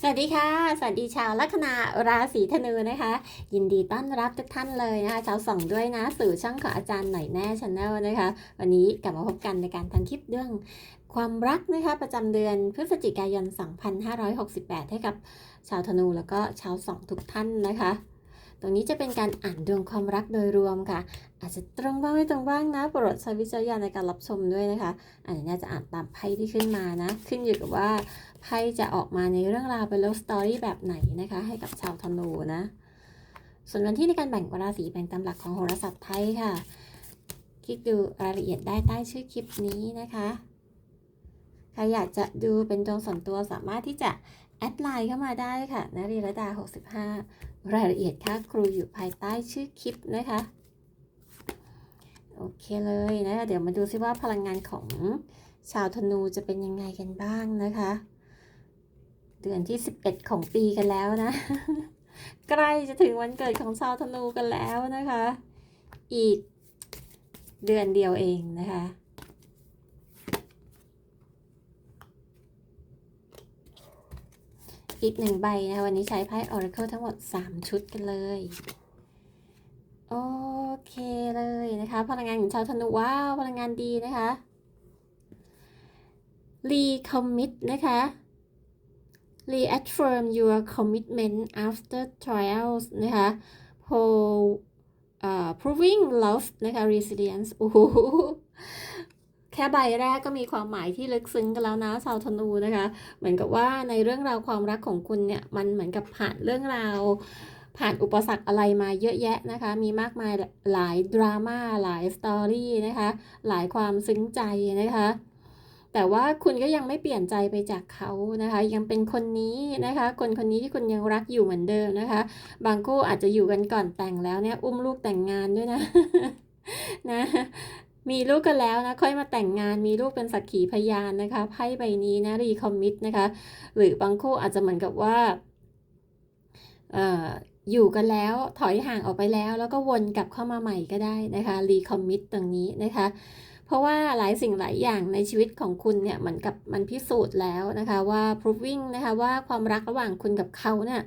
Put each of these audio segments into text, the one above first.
สวัสดีค่ะ สวัสดีชาวลัคนาราศีธนูนะคะ ยินดีต้อนรับทุกท่านเลยนะคะชาวส่องด้วยนะสู่ช่องของอาจารย์หน่อยแน่ชาแนลนะคะ วันนี้กลับมาพบกันในการทำคลิปเรื่องความรักนะคะประจำเดือนพฤศจิกายน 2568 ให้กับชาวธนูแล้วก็ชาวส่องทุกท่านนะคะ รงนี้จะเป็นการอ่านดวงความรักโดยรวมค่ะ อาจจะตรงบ้างไม่ตรงบ้างนะ โปรดใช้วิจารณญาณในการรับชมด้วยนะคะ อันนี้น่าจะอ่านตามไพ่ที่ขึ้นมานะ ขึ้นอยู่กับว่าไพ่จะออกมาในเรื่องราวเป็น love story แบบไหนนะคะ ให้กับชาวธนูนะ ส่วนวันที่ในการแบ่งราศีแบ่งตามหลักของโหราศาสตร์ไทยค่ะ คลิกดูรายละเอียดได้ใต้ชื่อคลิปนี้นะคะใครอยากจะดูเป็นดวงส่วนตัวสามารถที่จะแอดไลน์เข้ามาได้ค่ะนรีรดา 65 รายละเอียดค่าครูอยู่ภายใต้ชื่อคลิปนะคะ โอเคเลยนะคะเดี๋ยวมาดูซิว่าพลังงานของชาวธนูจะเป็นยังไงกันบ้างนะคะ เดือนที่ 11 ของปีกันแล้วนะ ใกล้จะถึงวันเกิดของชาวธนูกันแล้วนะคะ อีกเดือนเดียวเองนะคะ อีกหนึ่งใบนะคะวันนี้ใช้ไพ่ Oracle ทั้งหมด 3 ชุดกันเลย โอเคเลยนะคะ พลังงานของชาวธนูว้าวพลังงานดีนะคะ recommit นะคะ reaffirm your commitment after trials นะคะ pro uh, proving love นะคะ resilience โอ้โห แค่ใบแรกก็มีความหมายที่ลึกซึ้งกันแล้วนะชาวธนูนะคะ เหมือนกับว่าในเรื่องราวความรักของคุณเนี่ยมันเหมือนกับผ่านเรื่องราวผ่านอุปสรรคอะไรมาเยอะแยะนะคะ มีมากมายหลายดราม่าหลายสตอรี่นะคะ หลายความซึ้งใจนะคะ แต่ว่าคุณก็ยังไม่เปลี่ยนใจไปจากเขานะคะ ยังเป็นคนนี้นะคะ คนคนนี้ที่คุณยังรักอยู่เหมือนเดิมนะคะ บางคู่อาจจะอยู่กันก่อนแต่งแล้วเนี่ย อุ้มลูกแต่งงานด้วยนะ นะ มีลูกกันแล้วนะค่อยมาแต่งงานมีลูกเป็นสักขีพยานนะคะไพ่ใบนี้นะรีคอมมิตนะคะ หรือบางคู่อาจจะเหมือนกับว่าเอ่ออยู่กันแล้วถอยห่างออกไปแล้ว แล้วก็วนกลับเข้ามาใหม่ก็ได้นะคะรีคอมมิตตรงนี้นะคะ เพราะว่าหลายสิ่งหลายอย่างในชีวิตของคุณเนี่ยเหมือนกับมันพิสูจน์แล้วนะคะว่า proving นะคะว่าความรักระหว่างคุณกับเขาเนี่ย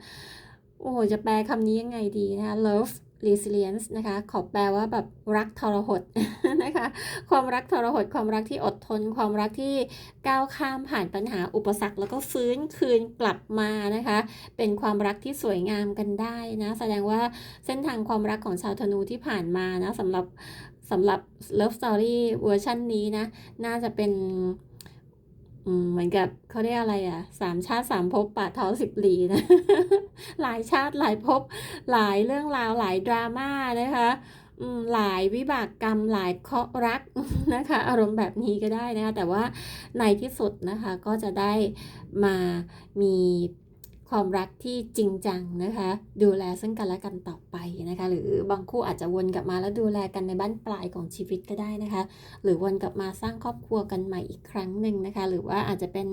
โอ้โหจะแปลคำนี้ยังไงดีนะคะ love resilience นะคะ ขอแปลว่าแบบรักทรหดนะคะ ความรักทรหด ความรักที่อดทน ความรักที่ก้าวข้ามผ่านปัญหาอุปสรรค แล้วก็ฟื้นคืนกลับมานะคะ เป็นความรักที่สวยงามกันได้นะ แสดงว่าเส้นทางความรักของชาวธนูที่ผ่านมานะสำหรับสำหรับ Love Story เวอร์ชันนี้นะ น่าจะเป็น เหมือนกับเขาเรียกอะไรอะสามชาติสามภพป่าเท้าสิบหลีนะ หลายชาติหลายภพหลายเรื่องราวหลายดราม่านะคะหลายวิบากกรรมหลายเคราะห์รักนะคะ อารมณ์แบบนี้ก็ได้นะคะ แต่ว่าในที่สุดนะคะก็จะได้มามี ความรักที่จริงจังนะคะ ดูแลซึ่งกันและกันต่อไปนะคะ หรือบางคู่อาจจะวนกลับมาแล้วดูแลกันในบ้านปลายของชีวิตก็ได้นะคะ หรือวนกลับมาสร้างครอบครัวกันใหม่อีกครั้งหนึ่งนะคะ หรือว่าอาจจะเป็น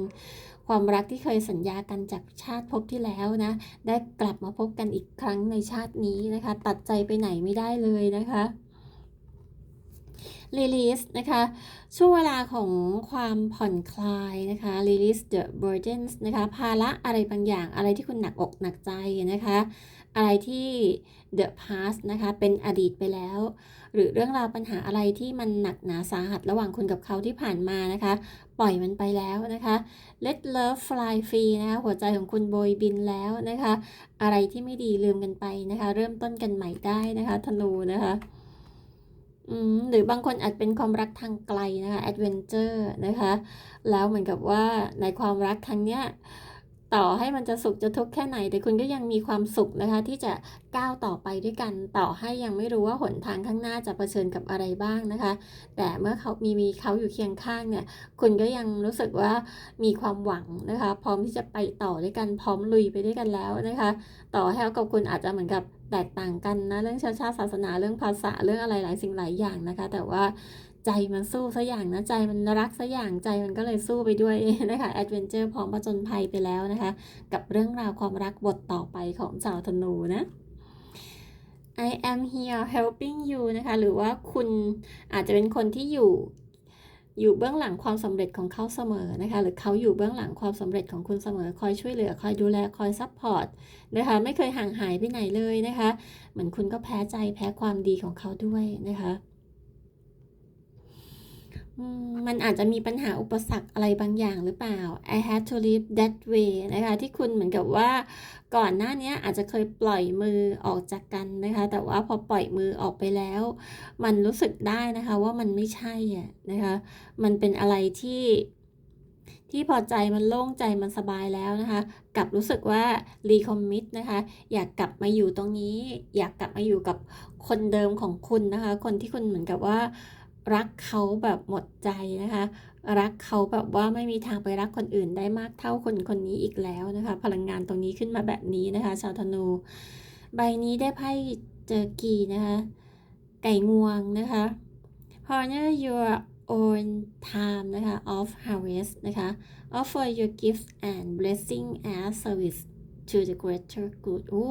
ความรักที่เคยสัญญากันจากชาติภพที่แล้วนะ ได้กลับมาพบกันอีกครั้งในชาตินี้นะคะ ตัดใจไปไหนไม่ได้เลยนะคะ release นะคะ ช่วงเวลาของความผ่อนคลายนะคะ release the burdens นะคะ ภาระอะไรบางอย่างอะไรที่คุณหนักอกหนักใจนะคะ อะไรที่ the past นะคะ เป็นอดีตไปแล้ว หรือเรื่องราวปัญหาอะไรที่มันหนักหนาสาหัสระหว่างคุณกับเขาที่ผ่านมานะคะ ปล่อยมันไปแล้วนะคะ let love fly free นะคะ หัวใจของคุณโบยบินแล้วนะคะ อะไรที่ไม่ดีลืมกันไปนะคะ เริ่มต้นกันใหม่ได้นะคะธนูนะคะ หรือบางคนอาจเป็นความรักทางไกลนะคะแอดเวนเจอร์นะคะ แล้วเหมือนกับว่าในความรักครั้งเนี้ย ต่อให้มันจะสุขจะทุกข์แค่ไหน แต่คุณก็ยังมีความสุขนะคะ ที่จะก้าวต่อไปด้วยกัน ต่อให้ยังไม่รู้ว่าหนทางข้างหน้าจะเผชิญกับอะไรบ้างนะคะ แต่เมื่อเขามีมีเขาอยู่เคียงข้างเนี่ย คุณก็ยังรู้สึกว่ามีความหวังนะคะ พร้อมที่จะไปต่อด้วยกันพร้อมลุยไปด้วยกันแล้วนะคะ ต่อให้เขากับคุณอาจจะเหมือนกับแตกต่างกันนะเรื่องชาติชาติศาสนาเรื่องภาษาเรื่องอะไรหลายสิ่งหลายอย่างนะคะ แต่ว่า ใจมันสู้ซะอย่างนะใจมันรักซะอย่างใจมันก็เลยสู้ไปด้วยนะคะแอดเวนเจอร์พร้อมผจญภัยไปแล้วนะคะ กับเรื่องราวความรักบทต่อไปของชาวธนูนะ I am here helping you นะคะ หรือว่าคุณอาจจะเป็นคนที่อยู่อยู่เบื้องหลังความสำเร็จของเขาเสมอนะคะ หรือเขาอยู่เบื้องหลังความสำเร็จของคุณเสมอ คอยช่วยเหลือ คอยดูแล คอยซัพพอร์ตนะคะ ไม่เคยห่างหายไปไหนเลยนะคะ เหมือนคุณก็แพ้ใจแพ้ความดีของเขาด้วยนะคะ มันอาจจะมีปัญหาอุปสรรคอะไรบางอย่างหรือเปล่า I had to live that way นะคะ ที่คุณเหมือนกับว่าก่อนหน้านี้อาจจะเคยปล่อยมือออกจากกันนะคะ แต่ว่าพอปล่อยมือออกไปแล้ว มันรู้สึกได้นะคะว่ามันไม่ใช่อะนะคะ มันเป็นอะไรที่ที่พอใจมันโล่งใจมันสบายแล้วนะคะกลับรู้สึกว่ารีคอมมิตนะคะอยากกลับมาอยู่ตรงนี้ อยากกลับมาอยู่กับคนเดิมของคุณนะคะ คนที่คุณเหมือนกับว่า รักเขาแบบหมดใจนะคะ รักเขาแบบว่าไม่มีทางไปรักคนอื่นได้มากเท่าคนคนนี้อีกแล้วนะคะ พลังงานตรงนี้ขึ้นมาแบบนี้นะคะ ชาวธนู ใบนี้ได้ไพ่เจอกีนะคะ ไก่งวงนะคะ Honor your own time นะคะ of harvest นะคะ offer your gifts and blessing as service to the greater good โอ้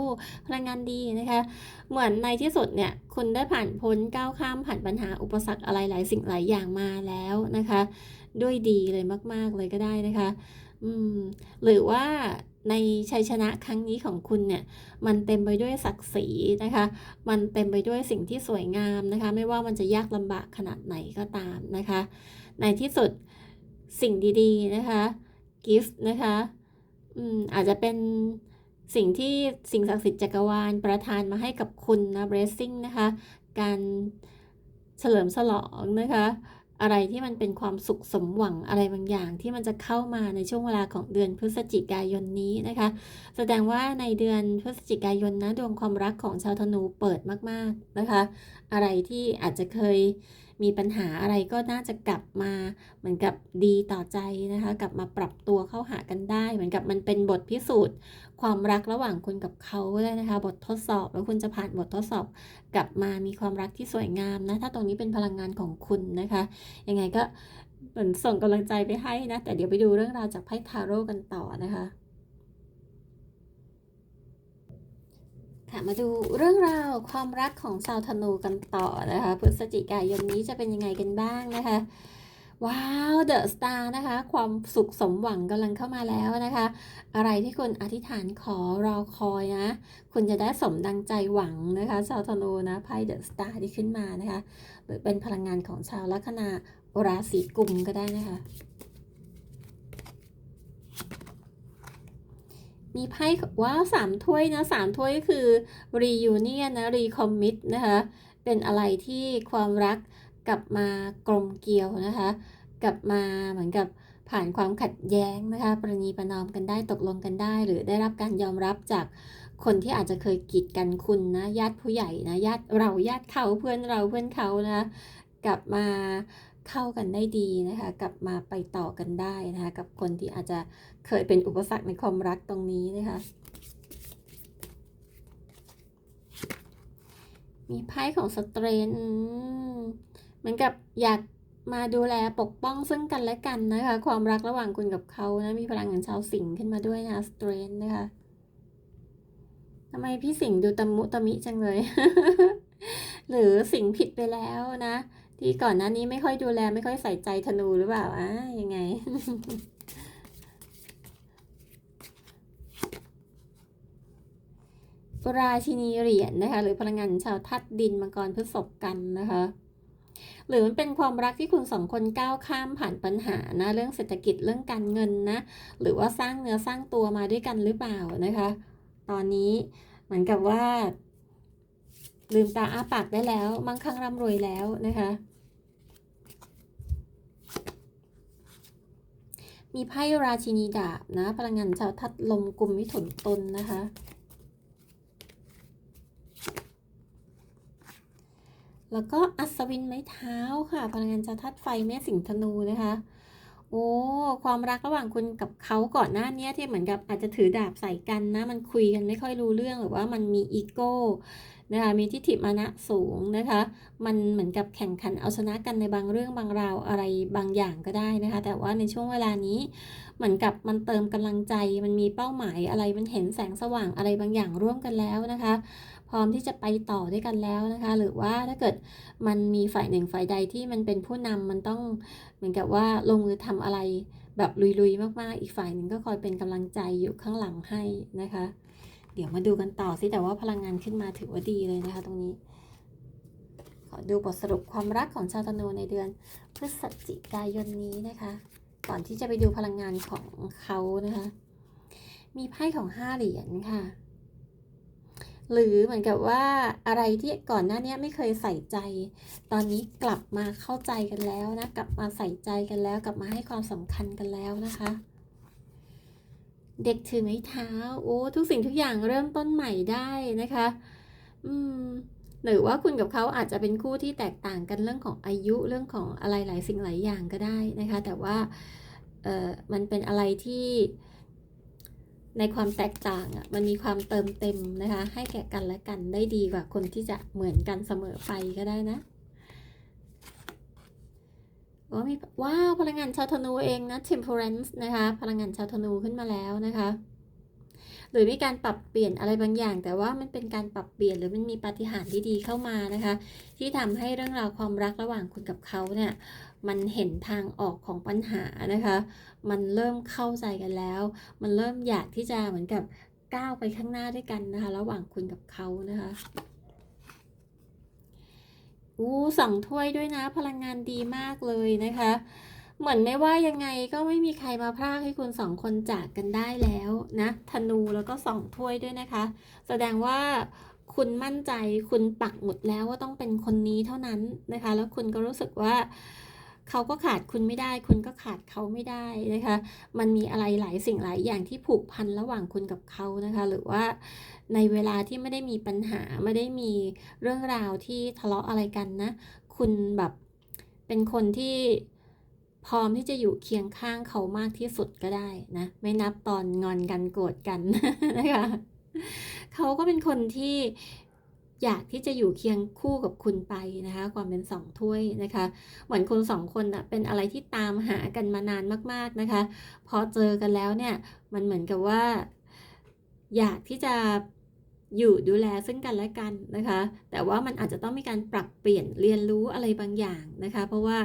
พลังงานดีนะคะ เหมือนในที่สุดเนี่ย คุณได้ผ่านพ้นก้าวข้ามผ่านปัญหาอุปสรรคอะไรหลายสิ่งหลายอย่างมาแล้วนะคะ ด้วยดีเลยมากๆเลยก็ได้นะคะ อืม หรือว่าในชัยชนะครั้งนี้ของคุณเนี่ย มันเต็มไปด้วยศักดิ์ศรีนะคะ มันเต็มไปด้วยสิ่งที่สวยงามนะคะ ไม่ว่ามันจะยากลำบากขนาดไหนก็ตามนะคะ ในที่สุดสิ่งดีๆนะคะ gift นะคะ อืมอาจจะเป็นสิ่งที่สิ่งศักดิ์สิทธิ์จักรวาลประทานมาให้กับคุณนะ blessing นะคะ การเฉลิมฉลองนะคะ อะไรที่มันเป็นความสุขสมหวังอะไรบางอย่าง ที่มันจะเข้ามาในช่วงเวลาของเดือนพฤศจิกายนนี้นะคะ แสดงว่าในเดือนพฤศจิกายนนะดวงความรักของชาวธนูเปิดมาก ๆนะคะ อะไรที่อาจจะเคย มีปัญหาอะไรก็น่าจะกลับมาเหมือนกับดีต่อใจนะคะ กลับมาปรับตัวเข้าหากันได้ เหมือนกับมันเป็นบทพิสูจน์ ความรักระหว่างคุณกับเขาเลยนะคะ บททดสอบแล้วคุณจะผ่านบททดสอบ กลับมามีความรักที่สวยงามนะถ้าตรงนี้เป็นพลังงานของคุณนะคะยังไงก็เหมือนส่งกำลังใจไปให้นะแต่เดี๋ยวไปดูเรื่องราวจากไพ่ทาโร่กันต่อนะคะ ค่ะมาดูเรื่องราวความรักของชาวธนูกันต่อนะคะพฤศจิกายนนี้จะเป็นยังไงกันบ้างนะคะ ว้าวเดอะสตาร์นะคะ ความสุขสมหวังกำลังเข้ามาแล้วนะคะ อะไรที่คุณอธิษฐานขอรอคอยนะ คุณจะได้สมดังใจหวังนะคะชาวธนูนะไพ่เดอะสตาร์ที่ขึ้นมานะคะหรือเป็นพลังงานของชาวลัคนาราศีกุมก็ได้นะคะ มีไพ่ว้าวสามถ้วยนะสามถ้วยก็คือ reunion นะ recommit นะคะ เป็นอะไรที่ความรักกลับมากลมเกลียวนะคะ กลับมาเหมือนกับผ่านความขัดแย้งนะคะ ประนีประนอมกันได้ตกลงกันได้ หรือได้รับการยอมรับจากคนที่อาจจะเคยกีดกันคุณนะญาติผู้ใหญ่นะญาติเราญาติเขาเพื่อนเราเพื่อนเขานะกลับมา เข้ากันได้ดีนะคะ กลับมาไปต่อกันได้นะคะ กับคนที่อาจจะเคยเป็นอุปสรรคในความรักตรงนี้นะคะ มีไพ่ของสเตรนเหมือนกับอยากมาดูแลปกป้องซึ่งกันและกันนะคะ ความรักระหว่างคุณกับเขานะมีพลังของชาวสิงห์ขึ้นมาด้วยนะสเตรนนะคะทำไมพี่สิงห์ดูตะมุตะมิจังเลย หรือสิงห์ผิดไปแล้วนะ ที่ก่อนหน้านี้ไม่ค่อยดูแลไม่ค่อยใส่ใจธนูหรือเปล่าอะยังไง ราชินีเหรียญนะคะ หรือพลังงานชาวทัดดินมังกรพฤษภกันนะคะหรือมันเป็นความรักที่คุณสองคนก้าวข้ามผ่านปัญหานะ เรื่องเศรษฐกิจเรื่องการเงินนะ หรือว่าสร้างเนื้อสร้างตัวมาด้วยกันหรือเปล่านะคะ ตอนนี้เหมือนกับว่า ลืมตาอ้าปากได้แล้ว มั่งคั่งร่ำรวยแล้วนะคะ มีไพ่ราชินีดาบนะ พลังงานชาวทัดลมกลุ่มมิถุนตนนะคะ แล้วก็อัศวินไม้เท้าค่ะ พลังงานชาวทัดไฟแม่สิงห์ธนูนะคะโอ้ ความรักระหว่างคุณกับเขาก่อนหน้านี้ที่เหมือนกับอาจจะถือดาบใส่กันนะ มันคุยกันไม่ค่อยรู้เรื่องหรือว่ามันมีอีโก้ นะคะมีทิฏฐิมานะสูงนะคะ มันเหมือนกับแข่งขันเอาชนะกันในบางเรื่องบางราวอะไรบางอย่างก็ได้นะคะ แต่ว่าในช่วงเวลานี้เหมือนกับมันเติมกำลังใจ มันมีเป้าหมายอะไรมันเห็นแสงสว่างอะไรบางอย่างร่วมกันแล้วนะคะ พร้อมที่จะไปต่อด้วยกันแล้วนะคะ หรือว่าถ้าเกิดมันมีฝ่ายหนึ่งฝ่ายใดที่มันเป็นผู้นำมันต้องเหมือนกับว่าลงมือทำอะไรแบบลุยๆมากๆ อีกฝ่ายหนึ่งก็คอยเป็นกำลังใจอยู่ข้างหลังให้นะคะ เดี๋ยวมาดูกันต่อสิแต่ว่าพลังงานขึ้นมาถือว่าดีเลยนะคะ ตรงนี้ ขอดูบทสรุปความรักของชาวธนูในเดือนพฤศจิกายนนี้นะคะ ก่อนที่จะไปดูพลังงานของเขานะคะ มีไพ่ของห้าเหรียญค่ะ หรือเหมือนกับว่าอะไรที่ก่อนหน้านี้ไม่เคยใส่ใจ ตอนนี้กลับมาเข้าใจกันแล้วนะ กลับมาใส่ใจกันแล้ว กลับมาให้ความสำคัญกันแล้วนะคะ เด็กถือไม้เท้า โอ้ทุกสิ่งทุกอย่างเริ่มต้นใหม่ได้นะคะ อืมหรือว่าคุณกับเขาอาจจะเป็นคู่ที่แตกต่างกันเรื่องของอายุเรื่องของอะไรหลายสิ่งหลายอย่างก็ได้นะคะ แต่ว่าเออมันเป็นอะไรที่ในความแตกต่างอะมันมีความเติมเต็มนะคะ ให้แก่กันและกันได้ดีกว่าคนที่จะเหมือนกันเสมอไปก็ได้นะ ว่ามีว้าวพลังงานชาวธนูเองนะ temperance นะคะ พลังงานชาวธนูขึ้นมาแล้วนะคะ หรือมีการปรับเปลี่ยนอะไรบางอย่าง แต่ว่ามันเป็นการปรับเปลี่ยนหรือมันมีปาฏิหาริย์ที่ดีเข้ามานะคะ ที่ทำให้เรื่องราวความรักระหว่างคุณกับเขาเนี่ยมันเห็นทางออกของปัญหานะคะ มันเริ่มเข้าใจกันแล้ว มันเริ่มอยากที่จะเหมือนกับก้าวไปข้างหน้าด้วยกันนะคะ ระหว่างคุณกับเขานะคะ อู้สองถ้วยด้วยนะ พลังงานดีมากเลยนะคะ เหมือนไม่ว่ายังไงก็ไม่มีใครมาพรากให้คุณสองคนจากกันได้แล้วนะธนูแล้วก็สองถ้วยด้วยนะคะ แสดงว่าคุณมั่นใจคุณปักหมุดแล้วว่าต้องเป็นคนนี้เท่านั้นนะคะ แล้วคุณก็รู้สึกว่า เขาก็ขาดคุณไม่ได้ คุณก็ขาดเขาไม่ได้นะคะ มันมีอะไรหลายสิ่งหลายอย่างที่ผูกพันระหว่างคุณกับเขานะคะ หรือว่าในเวลาที่ไม่ได้มีปัญหาไม่ได้มีเรื่องราวที่ทะเลาะอะไรกันนะ คุณแบบเป็นคนที่พร้อมที่จะอยู่เคียงข้างเขามากที่สุดก็ได้นะ ไม่นับตอนงอนกันโกรธกันนะคะเขาก็เป็นคนที่ อยากที่จะอยู่เคียงคู่กับคุณไปนะคะ ความเป็นสองถ้วยนะคะ เหมือนคนสองคนนะเป็นอะไรที่ตามหากันมานานมาก ๆนะคะ พอเจอกันแล้วเนี่ยมันเหมือนกับว่า อยากที่จะ อยู่ดูแลซึ่งกันและกันนะคะ แต่ว่ามันอาจจะต้องมีการปรับเปลี่ยนเรียนรู้อะไรบางอย่างนะคะ เพราะว่า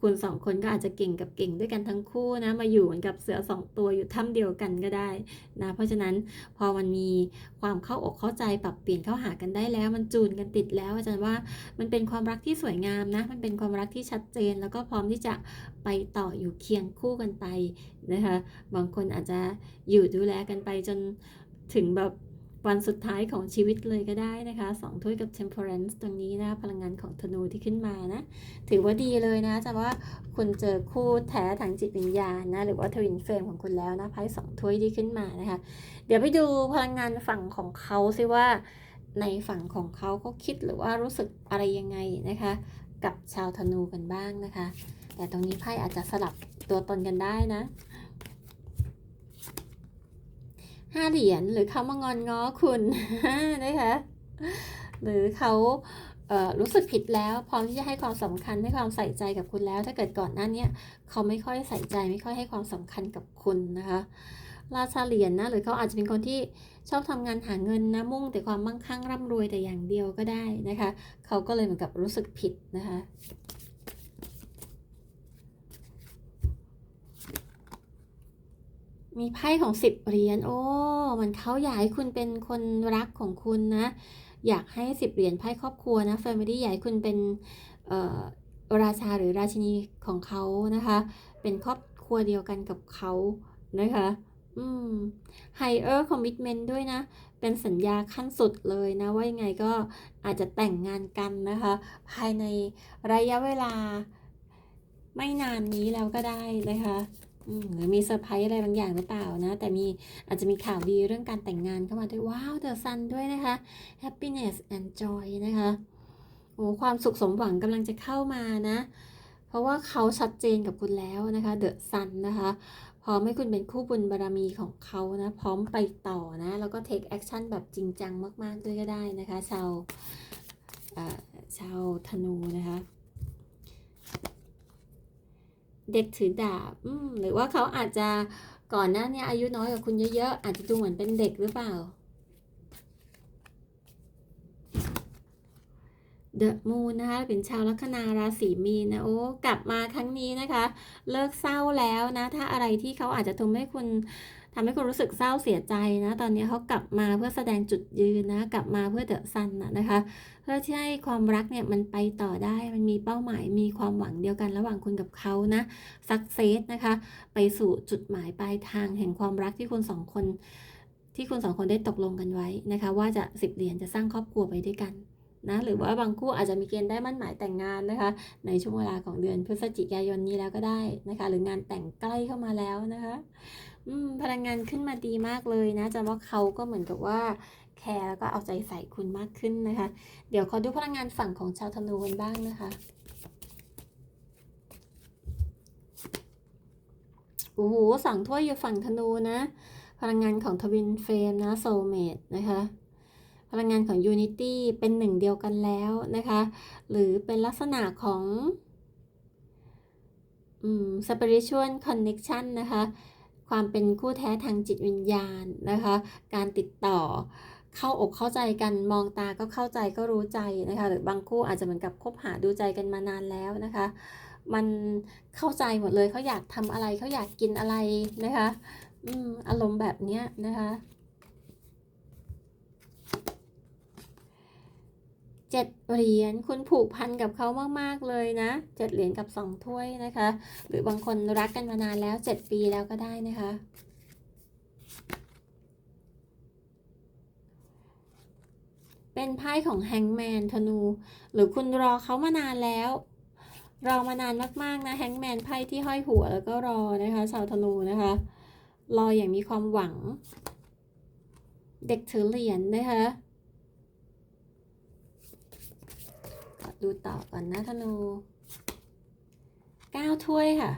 คุณสองคนก็อาจจะเก่งกับเก่งด้วยกันทั้งคู่นะมาอยู่เหมือนกับเสือสองตัวอยู่ถ้ำเดียวกันก็ได้นะเพราะฉะนั้นพอมันมีความเข้าอกเข้าใจปรับเปลี่ยนเข้าหากันได้แล้ว มันจูนกันติดแล้วอาจารย์ว่ามันเป็นความรักที่สวยงามนะมันเป็นความรักที่ชัดเจน แล้วก็พร้อมที่จะไปต่ออยู่เคียงคู่กันไปนะคะบางคนอาจจะอยู่ดูแลกันไปจนถึงแบบ วันสุดท้ายของชีวิตเลยก็ได้นะคะสองถ้วยกับ temperance ตรงนี้นะพลังงานของธนูที่ขึ้นมานะ ถือว่าดีเลยนะจะว่าคุณเจอคู่แท้ทางจิตวิญญาณนะหรือว่าทวินเฟรมของคุณแล้วนะไพ่สองถ้วยที่ขึ้นมานะคะ เดี๋ยวไปดูพลังงานฝั่งของเขาซิว่า ในฝั่งของเขาเขาคิดหรือว่ารู้สึกอะไรยังไงนะคะ กับชาวธนูกันบ้างนะคะ แต่ตรงนี้ไพ่อาจจะสลับตัวตนกันได้นะ ห้าเหรียญหรือเขามางอนง้อคุณนะคะหรือเขาเรู้สึกผิดแล้วพร้อมที่จะให้ความสำคัญให้ความใส่ใจกับคุณแล้ว ถ้าเกิดก่อนหน้านี้เขาไม่ค่อยใส่ใจไม่ค่อยให้ความสำคัญกับคุณนะคะราชาเหรียญนะหรือเขาอาจจะเป็นคนที่ชอบทำงานหาเงินนะมุ่งแต่ความมั่งคั่งร่ำรวยแต่อย่างเดียวก็ได้นะคะเขาก็เลยเหมือนกับรู้สึกผิดนะคะ มีไพ่ของสิบเหรียญโอ้ มันเขาอยากให้คุณเป็นคนรักของคุณนะ อยากให้สิบเหรียญไพ่ครอบครัวนะแฟมิลี่อยากให้คุณเป็นราชาหรือราชินีของเขานะคะ เป็นครอบครัวเดียวกันกับเขานะคะ อืม higher commitment ด้วยนะ เป็นสัญญาขั้นสุดเลยนะ ว่ายังไงก็อาจจะแต่งงานกันนะคะ ภายในระยะเวลาไม่นานนี้แล้วก็ได้นะคะ หรือมีเซอร์ไพรส์อะไรบางอย่างหรือเปล่านะ แต่มีอาจจะมีข่าวดีเรื่องการแต่งงานเข้ามาด้วยว้าวเดอะซันด้วยนะคะ happiness and joy นะคะโอ้ความสุขสมหวังกำลังจะเข้ามานะ เพราะว่าเขาชัดเจนกับคุณแล้วนะคะเดอะซันนะคะพร้อมให้คุณเป็นคู่บุญบารมีของเขานะ พร้อมไปต่อนะ แล้วก็ take action แบบจริงจังมาก ๆ ด้วยก็ได้นะคะ ชาวชาวธนูนะคะ เด็กถือดาบหรือว่าเขาอาจจะก่อนหน้านี้อายุน้อยกว่าคุณเยอะๆ อาจจะดูเหมือนเป็นเด็กหรือเปล่า The Moon นะคะเป็นชาวลัคนาราศีมีนนะโอ้กลับมาครั้งนี้นะคะ เลิกเศร้าแล้วนะ ถ้าอะไรที่เขาอาจจะทำให้คุณ ทำให้คุณรู้สึกเศร้าเสียใจนะ ตอนนี้เขากลับมาเพื่อแสดงจุดยืนนะ กลับมาเพื่อเดอะซันนะนะคะ เพื่อที่ให้ความรักเนี่ยมันไปต่อได้ มันมีเป้าหมาย มีความหวังเดียวกันระหว่างคุณกับเขานะสักเซสนะคะ ไปสู่จุดหมายปลายทางแห่งความรักที่คุณสองคน ที่คุณสองคนได้ตกลงกันไว้นะคะ ว่าจะสิบเหรียญจะสร้างครอบครัวไปด้วยกันนะหรือว่าบางคู่อาจจะมีเกณฑ์ได้มั่นหมายแต่งงานนะคะ ในช่วงเวลาของเดือนพฤศจิกายนนี้แล้วก็ได้นะคะ หรืองานแต่งใกล้เข้ามาแล้วนะคะ พลังงานขึ้นมาดีมากเลยนะจะว่าเขาก็เหมือนกับว่าแคร์แล้วก็เอาใจใส่คุณมากขึ้นนะคะ เดี๋ยวขอดูพลังงานฝั่งของชาวธนูกันบ้างนะคะโอ้โหสองถ้วยอยู่ฝั่งธนูนะ พลังงานของทวินเฟรมนะโซเมดนะคะ พลังงานของ Unity เป็นหนึ่งเดียวกันแล้วนะคะ หรือเป็นลักษณะของอืม spiritual connection นะคะ ความเป็นคู่แท้ทางจิตวิญญาณนะคะ การติดต่อเข้าอกเข้าใจกันมองตาก็เข้าใจก็รู้ใจนะคะหรือบางคู่อาจจะเหมือนกับคบหาดูใจกันมานานแล้วนะคะ มันเข้าใจหมดเลยเขาอยากทำอะไรเขาอยากกินอะไรนะคะ อืมอารมณ์แบบเนี้ยนะคะ เจ็ดเหรียญคุณผูกพันกับเขามากๆเลยนะเจ็ดเหรียญกับสองถ้วยนะคะ หรือบางคนรักกันมานานแล้วเจ็ดปีแล้วก็ได้นะคะเป็นไพ่ของแฮงแมนธนู หรือคุณรอเขามานานแล้ว รอมานานมากๆนะแฮงแมนไพ่ที่ห้อยหัวแล้วก็รอนะคะชาวธนูนะคะ รออย่างมีความหวัง เด็กถือเหรียญนะคะ ดูต่อก่อนนะธนูเก้าถ้วยค่ะ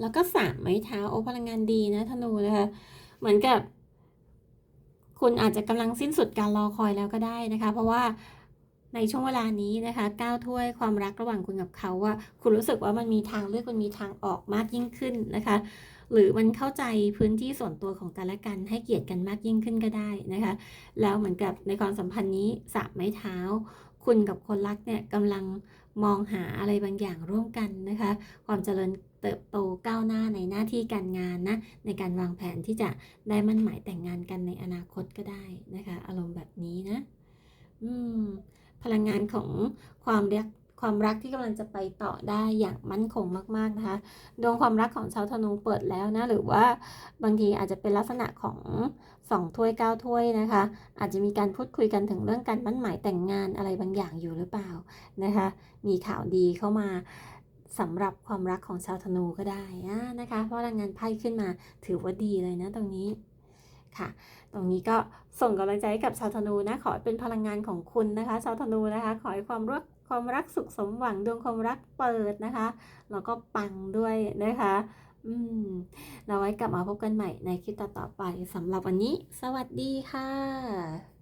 แล้วก็สามไม้เท้าโอพลังงานดีนะธนูนะคะ เหมือนกับ คุณอาจจะกำลังสิ้นสุดการรอคอยแล้วก็ได้นะคะ เพราะว่าในช่วงเวลานี้นะคะก้าวถ้วยความรักระหว่างคุณกับเขาว่า คุณรู้สึกว่ามันมีทางเลือกมันมีทางออกมากยิ่งขึ้นนะคะ หรือมันเข้าใจพื้นที่ส่วนตัวของกันและกัน ให้เกียรติกันมากยิ่งขึ้นก็ได้นะคะ แล้วเหมือนกับในความสัมพันธ์นี้สามไม้เท้า คุณกับคนรักเนี่ยกำลังมองหาอะไรบางอย่างร่วมกันนะคะ ความเจริญเติบโตก้าวหน้าในหน้าที่การงานนะในการวางแผนที่จะได้มั่นหมายแต่งงานกันในอนาคตก็ได้นะคะ อารมณ์แบบนี้นะ อืมพลังงานของความรัก ความรักที่กำลังจะไปต่อได้อย่างมั่นคงมากๆนะคะ ดวงความรักของชาวธนูเปิดแล้วนะหรือว่าบางทีอาจจะเป็นลักษณะของสองถ้วยเก้าถ้วยนะคะ อาจจะมีการพูดคุยกันถึงเรื่องการมั่นหมายแต่งงานอะไรบางอย่างอยู่หรือเปล่านะคะ มีข่าวดีเข้ามาสำหรับความรักของชาวธนูก็ได้นะคะ เพราะพลังงานไพ่ขึ้นมาถือว่าดีเลยนะตรงนี้ค่ะ ตรงนี้ก็ส่งกำลังใจให้กับชาวธนูนะ ขอเป็นพลังงานของคุณนะคะ ชาวธนูนะคะ ขอให้ความรัก ความรักสุขสมหวังดวงความรักเปิดนะคะ แล้วก็ปังด้วยนะคะ อืม เราไว้กลับมาพบกันใหม่ในคลิปต่อๆไปสำหรับวันนี้ สวัสดีค่ะ